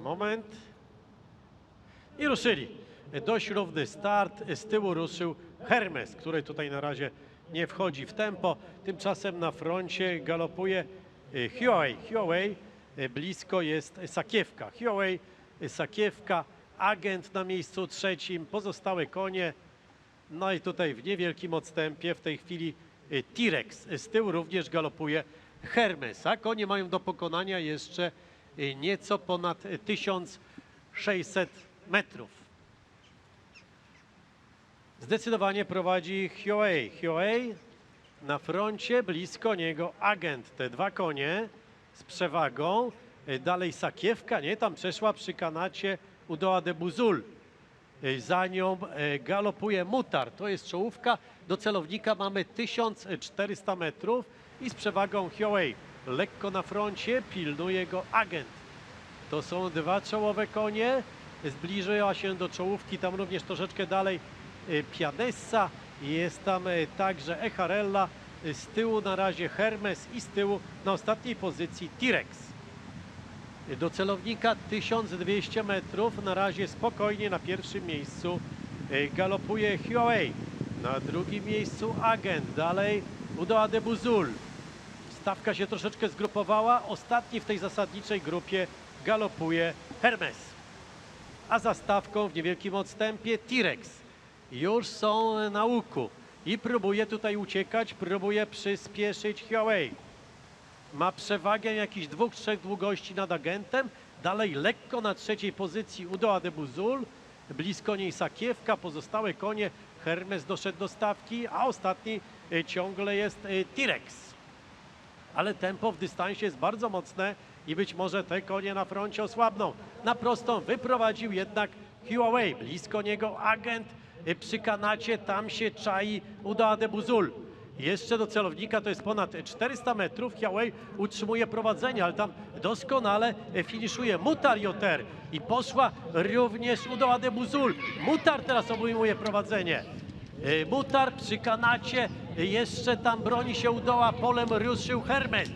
Moment. I ruszyli. Dość równy start. Z tyłu ruszył Hermes, który tutaj na razie nie wchodzi w tempo. Tymczasem na froncie galopuje e, Huawei. Huawei e, blisko jest Sakiewka. Huawei, e, Sakiewka, agent na miejscu trzecim, pozostałe konie. No i tutaj w niewielkim odstępie w tej chwili T-Rex. Z tyłu również galopuje Hermes, a konie mają do pokonania jeszcze nieco ponad e, 1600 metrów. Zdecydowanie prowadzi Huawei. Huawei na froncie, blisko niego agent. Te dwa konie z przewagą. E, Dalej Sakiewka, nie? Tam przeszła przy kanacie Udoa de Buzul. E, Za nią galopuje Mutar. To jest czołówka. Do celownika mamy 1400 metrów i z przewagą Huawei. Lekko na froncie pilnuje go agent. To są dwa czołowe konie. Zbliżyła się do czołówki, tam również troszeczkę dalej e, Pianessa. Jest tam e, także Echarella. Z tyłu na razie Hermes i z tyłu na ostatniej pozycji T-Rex. Do celownika 1200 metrów. Na razie spokojnie na pierwszym miejscu e, galopuje Huawei. Na drugim miejscu Agent. Dalej Udoa de Buzul. Stawka się troszeczkę zgrupowała. Ostatni w tej zasadniczej grupie galopuje Hermes. A za stawką w niewielkim odstępie T-Rex. Już są na łuku i próbuje tutaj uciekać, próbuje przyspieszyć Huawei. Ma przewagę jakichś dwóch, trzech długości nad agentem. Dalej lekko na trzeciej pozycji Udoa de Buzul. Blisko niej Sakiewka, pozostałe konie. Hermes doszedł do stawki, a ostatni e, ciągle jest e, T-Rex ale tempo w dystansie jest bardzo mocne i być może te konie na froncie osłabną. Na prostą wyprowadził jednak Huawei. Blisko niego agent y, przy kanacie, tam się czai Uda de Buzul. Jeszcze do celownika to jest ponad 400 metrów. Huawei utrzymuje prowadzenie, ale tam doskonale y, finiszuje Mutar Joter i poszła również Uda de Buzul. Mutar teraz obejmuje prowadzenie. Y, Mutar przy kanacie, jeszcze tam broni się udoła, polem ruszył Hermes.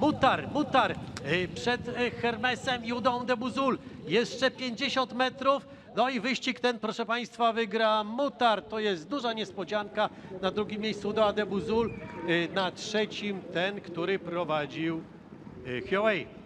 Mutar, Mutar y, przed y, Hermesem i udą de Buzul. Jeszcze 50 metrów. No i wyścig ten, proszę Państwa, wygra Mutar. To jest duża niespodzianka. Na drugim miejscu udoła de Buzul. y, Na trzecim ten, który prowadził Huawei.